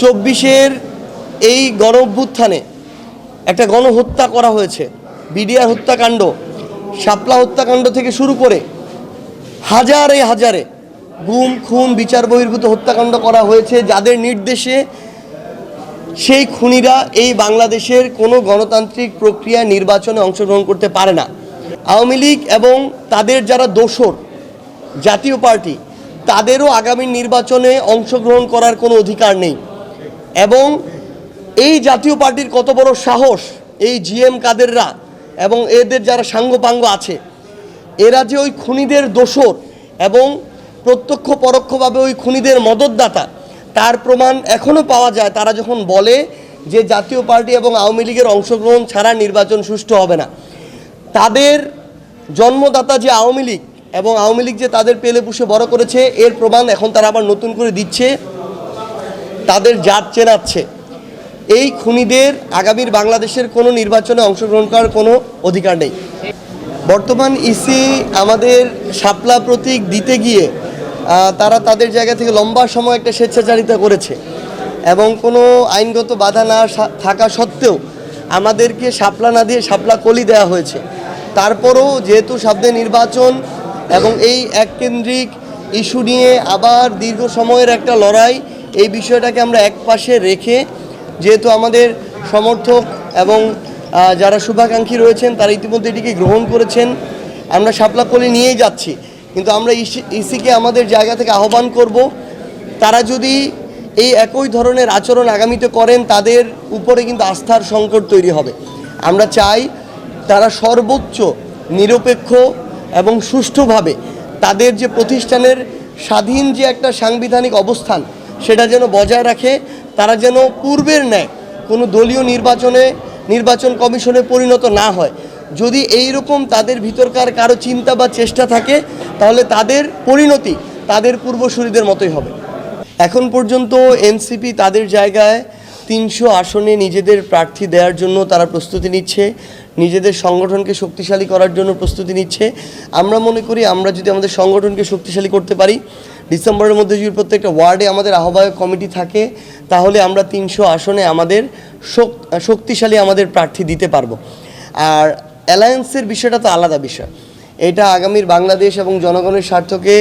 চব্বিশের এই গণ অভ্যুত্থানে একটা গণহত্যা করা হয়েছে। বিডিআর হত্যাকাণ্ড, শাপলা হত্যাকাণ্ড থেকে শুরু করে হাজারে হাজারে গুম, খুন, বিচার বহির্ভূত হত্যাকাণ্ড করা হয়েছে। যাদের নির্দেশে সেই খুনিরা এই বাংলাদেশের কোনো গণতান্ত্রিক প্রক্রিয়া নির্বাচনে অংশগ্রহণ করতে পারে না। আওয়ামী লীগ এবং তাদের যারা দোসর জাতীয় পার্টি, তাদেরও আগামী নির্বাচনে অংশগ্রহণ করার কোনো অধিকার নেই। এবং এই জাতীয় পার্টির কত বড় সাহস এই জিএম কাদেররা এবং এদের যারা সাঙ্গপাঙ্গ আছে, এরা যে ওই খুনিদের দোসর এবং প্রত্যক্ষ পরোক্ষভাবে ওই খুনিদের মদতদাতা, তার প্রমাণ এখনও পাওয়া যায়। তারা যখন বলে যে জাতীয় পার্টি এবং আওয়ামী লীগের অংশগ্রহণ ছাড়া নির্বাচন সুষ্ঠু হবে না, তাদের জন্মদাতা যে আওয়ামী লীগ এবং আওয়ামী লীগ যে তাদের পেলে পুষে বড় করেছে, এর প্রমাণ এখন তারা আবার নতুন করে দিচ্ছে। তাদের জাত চেনাচ্ছে। এই খুনিদের আগামীর বাংলাদেশের কোনো নির্বাচনে অংশগ্রহণ করার কোনো অধিকার নেই। বর্তমান ইসি আমাদের শাপলা প্রতীক দিতে গিয়ে তারা তাদের জায়গা থেকে লম্বা সময় একটা স্বেচ্ছাচারিতা করেছে এবং কোনো আইনগত বাধা না থাকা সত্ত্বেও আমাদেরকে শাপলা না দিয়ে শাপলা কলি দেওয়া হয়েছে। তারপরও যেহেতু সামনে নির্বাচন এবং এই এককেন্দ্রিক ইস্যু নিয়ে আবার দীর্ঘ সময়ের একটা লড়াই এই বিষয়টাকে আমরা এক পাশে রেখে যেহেতু আমাদের সমর্থক এবং যারা শুভাকাঙ্ক্ষী রয়েছেন, তারা ইতিমধ্যে এটিকে গ্রহণ করেছেন। আমরা শাপলা কলি নিয়েই যাচ্ছি। কিন্তু আমরা ইসিকে আমাদের জায়গা থেকে আহ্বান করব, তারা যদি এই একই ধরনের আচরণ আগামীতে করেন, তাদের উপরে কিন্তু আস্থার সংকট তৈরি হবে। আমরা চাই তারা সর্বোচ্চ, নিরপেক্ষ এবং সুষ্ঠুভাবে তাদের যে প্রতিষ্ঠানের স্বাধীন যে একটা সাংবিধানিক অবস্থান সেটা যেন বজায় রাখে, তারা যেন পূর্বের ন্যায় কোনো দলীয় নির্বাচনে, নির্বাচন কমিশনে পরিণত না হয়। যদি এই রকম তাদের ভিতরকার কারও চিন্তা বা চেষ্টা থাকে, তাহলে তাদের পরিণতি তাদের পূর্বসূরিদের মতোই হবে। এখন পর্যন্ত এনসিপি তাদের জায়গায় তিনশো আসনে নিজেদের প্রার্থী দেওয়ার জন্য তারা প্রস্তুতি নিচ্ছে। নিজেদের সংগঠনকে শক্তিশালী করার জন্য প্রস্তুতি নিচ্ছে। আমরা মনে করি আমরা যদি আমাদের সংগঠনকে শক্তিশালী করতে পারি, ডিসেম্বরের মধ্যে যদি প্রত্যেকটা ওয়ার্ডে আমাদের আহ্বায়ক কমিটি থাকে, তাহলে আমরা তিনশো আসনে আমাদের শক্তিশালী আমাদের প্রার্থী দিতে পারব। আর অ্যালায়েন্সের বিষয়টা তো আলাদা বিষয়। এটা আগামীর বাংলাদেশ এবং জনগণের স্বার্থকে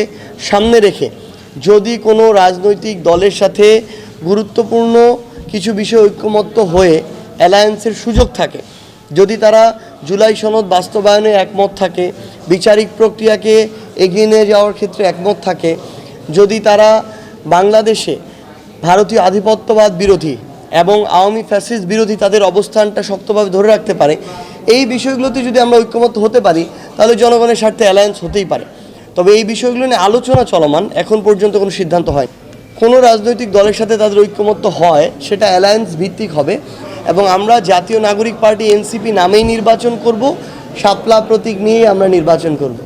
সামনে রেখে যদি কোনো রাজনৈতিক দলের সাথে গুরুত্বপূর্ণ কিছু বিষয় ঐক্যমত্য হয়ে অ্যালায়েন্সের সুযোগ থাকে যদি তারা জুলাই সনদ বাস্তবায়নে একমত থাকে, বিচারিক প্রক্রিয়াকে এগিয়ে নিয়ে যাওয়ার ক্ষেত্রে একমত থাকে, যদি তারা বাংলাদেশে ভারতীয় আধিপত্যবাদ বিরোধী এবং আওয়ামী ফ্যাসিস্ট বিরোধী তাদের অবস্থানটা শক্তভাবে ধরে রাখতে পারে, এই বিষয়গুলোতে যদি আমরা ঐক্যমত হতে পারি, তাহলে জনগণের স্বার্থে অ্যালায়েন্স হতেই পারে। তবে এই বিষয়গুলো নিয়ে আলোচনা চলমান, এখন পর্যন্ত কোনো সিদ্ধান্ত হয় কোনো রাজনৈতিক দলের সাথে তাদের ঐক্যমত্য হয়, সেটা অ্যালায়েন্স ভিত্তিক হবে। এবং আমরা জাতীয় নাগরিক পার্টি এনসিপি নামেই নির্বাচন করব। শাপলা প্রতীক নিয়েই আমরা নির্বাচন করব।